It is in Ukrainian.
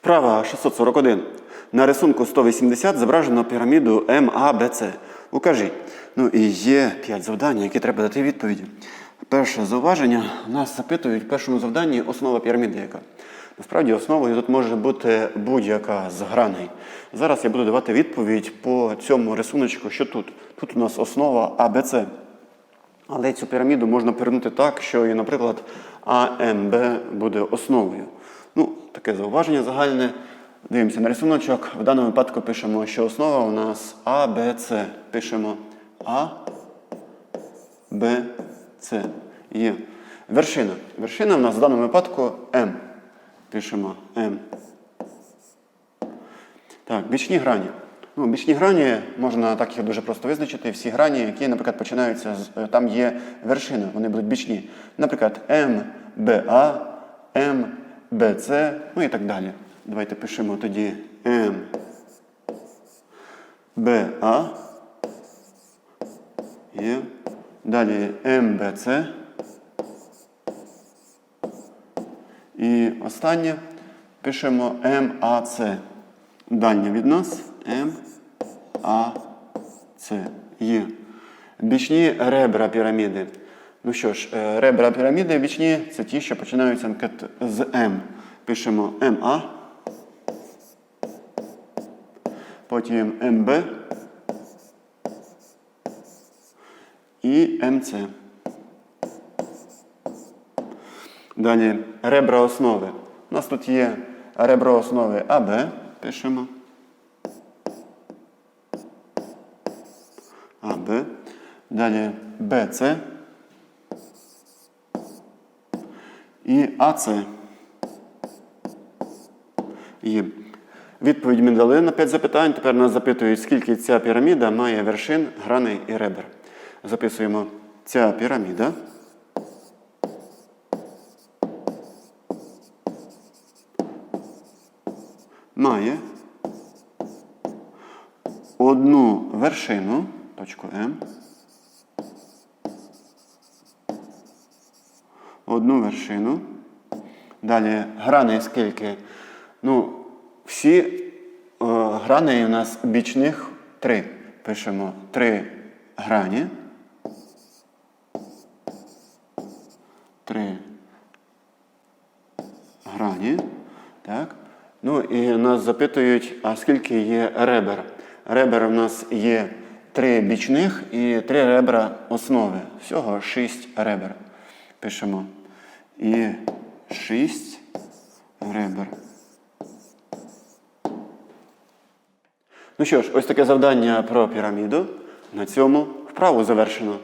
Вправа 641. На рисунку 180 зображено піраміду МАБЦ. Укажіть. Ну і є 5 завдань, які треба дати відповіді. Перше зауваження. Нас запитують в першому завданні основа піраміди яка. Насправді основою тут може бути будь-яка з граней. Зараз я буду давати відповідь по цьому рисуночку, що тут. Тут у нас основа АБЦ. Але цю піраміду можна перегнути так, що, і, наприклад, АМБ буде основою. Ну, таке зауваження загальне. Дивимося на рисуночок. В даному випадку пишемо, що основа у нас А, Б, С. Пишемо А, Б, С. Є. Вершина. Вершина в нас в даному випадку М. Пишемо М. Так, бічні грані. Ну, бічні грані можна так їх дуже просто визначити. Всі грані, які, наприклад, починаються з е, там є вершина, вони будуть бічні. Наприклад, МБА, МБЦ, ну і так далі. Давайте пишемо тоді М МБА. Є. Далі МБЦ. І останнє пишемо МАЦ. Дальня від нас МАЦ. Є. Бічні ребра піраміди. Ну що ж, е, ребра піраміди бічні це ті, що починаються з М. Пишемо МА. Потім МБ. І МЦ. Далі ребра основи. У нас тут є ребро основи АБ. Пишемо. АБ. Далі БЦ. І АЦ. Є. Відповідь ми дали на 5 запитань. Тепер нас запитують, скільки ця піраміда має вершин, граней і ребер. Записуємо ця піраміда. має одну вершину, точку М, одну вершину. Далі грани скільки? Ну, всі е, грани у нас бічних три. Пишемо три грані. Три грані. Так. Ну і нас запитують, а скільки є ребер? Ребер у нас є три бічних і три ребра основи. Всього шість ребер. Пишемо. І шість ребер. Ну що ж, ось таке завдання про піраміду. На цьому вправу завершено.